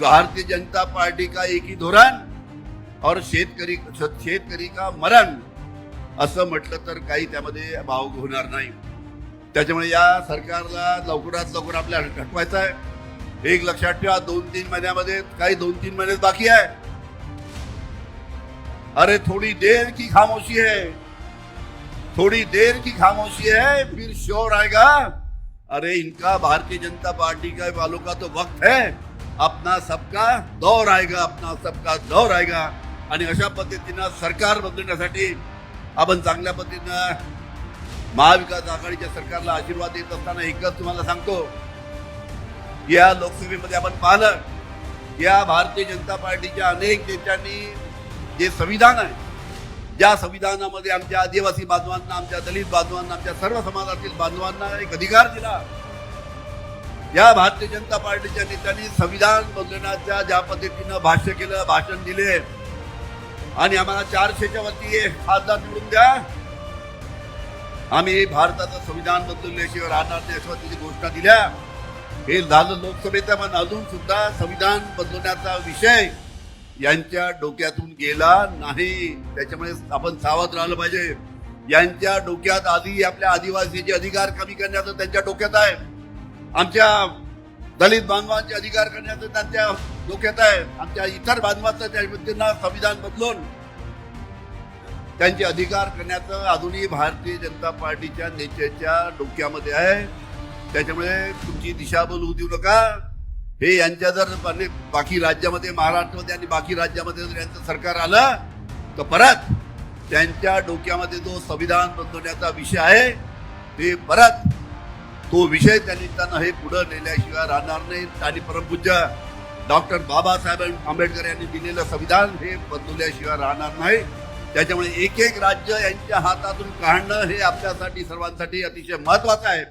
Bharatiya Janata party का एक ही धोरण और शेतकरी शेतकरी का मरण असं म्हटलं तर काही त्यामध्ये भाव होणार नाही. त्याच्यामुळे या सरकारला लवकरात लवकर आपल्याला हटवायचं आहे. एक लक्षात ठेवा, दोन तीन महिन्यामध्ये काही दोन तीन महिने बाकी आहे. अरे थोड़ी देर की खामोशी है. थोड़ी देर की खामोशी है, फिर शोर आएगा. अरे इनका भारतीय जनता पार्टी का वालों का तो वक्त है. अपना सबका दौर आएगा अपना सबका दौर आएगा। आणि अशा पद्धतीनं सरकार बदलण्यासाठी आपण चांगल्या पद्धतीनं महाविकास आघाडीच्या सरकारला आशीर्वाद देत असताना एकच तुम्हाला सांगतो या लोकसभेमध्ये आपण पाहिलं या भारतीय जनता पार्टीच्या अनेक नेत्यांनी जे संविधान आहे ज्या संविधानामध्ये आमच्या आदिवासी बांधवांना आमच्या दलित बांधवांना आमच्या सर्व समाजातील बांधवांना एक अधिकार दिला. या भारतीय जनता पार्टीच्या नेत्यांनी संविधान बदलण्याच्या ज्या पद्धतीनं भाष्य केलं भाषण दिले. आणि आम्हाला चारशेच्या वरती खासदार निवडून द्या. आम्ही भारताचं संविधान बदलल्याशिवाय राहणार नाही अशा तिची घोषणा दिल्या. हे झालं लोकसभेचं पण अजून सुद्धा संविधान बदलण्याचा विषय यांच्या डोक्यातून गेला नाही. त्याच्यामुळे आपण सावध राहिलं पाहिजे. यांच्या डोक्यात आधी आपल्या आदिवासीचे अधिकार कमी करण्याचं त्यांच्या डोक्यात आहे. आमच्या दलित बांधवांचे अधिकार करण्याचं त्यांच्या डोक्यात आहे. आमच्या इतर बांधवांचं त्या पद्धतीनं संविधान बदलून त्यांचे अधिकार करण्याचं अजूनही भारतीय जनता पार्टीच्या नेत्याच्या डोक्यामध्ये आहे. त्याच्यामुळे तुमची दिशाभूल होऊ देऊ नका. हे यांच्या जर बाकी राज्यामध्ये महाराष्ट्रामध्ये आणि बाकी राज्यामध्ये जर यांचं सरकार आलं तर परत त्यांच्या डोक्यामध्ये जो संविधान बदलण्याचा विषय आहे ते परत तो विषय त्यांनी त्यांना हे पुढं नेल्याशिवाय राहणार नाही. आणि परमपूज्य डॉक्टर बाबासाहेब आंबेडकर यांनी दिलेलं संविधान हे बदलल्याशिवाय राहणार नाही. त्याच्यामुळे एक एक राज्य यांच्या हातातून काढणं हे आपल्यासाठी सर्वांसाठी अतिशय महत्वाचं आहे.